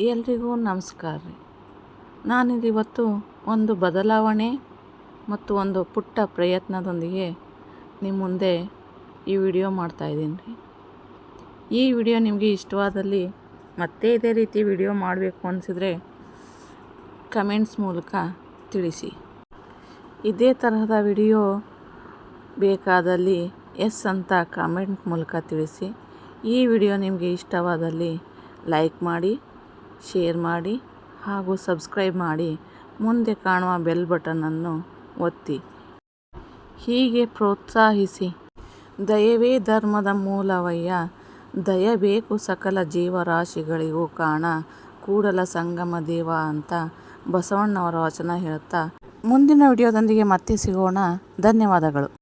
ಎಲ್ರಿಗೂ ನಮಸ್ಕಾರ ರೀ. ನಾನಿದಿವತ್ತು ಒಂದು ಬದಲಾವಣೆ ಮತ್ತು ಒಂದು ಪುಟ್ಟ ಪ್ರಯತ್ನದೊಂದಿಗೆ ನಿಮ್ಮ ಮುಂದೆ ಈ ವಿಡಿಯೋ ಮಾಡ್ತಾಯಿದ್ದೀನಿ ರೀ. ಈ ವಿಡಿಯೋ ನಿಮಗೆ ಇಷ್ಟವಾದಲ್ಲಿ ಮತ್ತೆ ಇದೇ ರೀತಿ ವಿಡಿಯೋ ಮಾಡಬೇಕು ಅನಿಸಿದರೆ ಕಮೆಂಟ್ಸ್ ಮೂಲಕ ತಿಳಿಸಿ. ಇದೇ ತರಹದ ವಿಡಿಯೋ ಬೇಕಾದಲ್ಲಿ ಎಸ್ ಅಂತ ಕಾಮೆಂಟ್ ಮೂಲಕ ತಿಳಿಸಿ. ಈ ವಿಡಿಯೋ ನಿಮಗೆ ಇಷ್ಟವಾದಲ್ಲಿ ಲೈಕ್ ಮಾಡಿ ಶೇರ್ ಮಾಡಿ ಹಾಗೂ ಸಬ್ಸ್ಕ್ರೈಬ್ ಮಾಡಿ. ಮುಂದೆ ಕಾಣುವ ಬೆಲ್ ಬಟನನ್ನು ಒತ್ತಿ. ಹೀಗೆ ಪ್ರೋತ್ಸಾಹಿಸಿ. ದಯವೇ ಧರ್ಮದ ಮೂಲವಯ್ಯ. ದಯಬೇಕು ಸಕಲ ಜೀವರಾಶಿಗಳಿಗೂ ಕಾಣ. ಕೂಡಲ ಸಂಗಮ ದೇವ ಅಂತ ಬಸವಣ್ಣವರ ವಚನ ಹೇಳುತ್ತಾ. ಮುಂದಿನ ವಿಡಿಯೋದೊಂದಿಗೆ ಮತ್ತೆ ಸಿಗೋಣ. ಧನ್ಯವಾದಗಳು.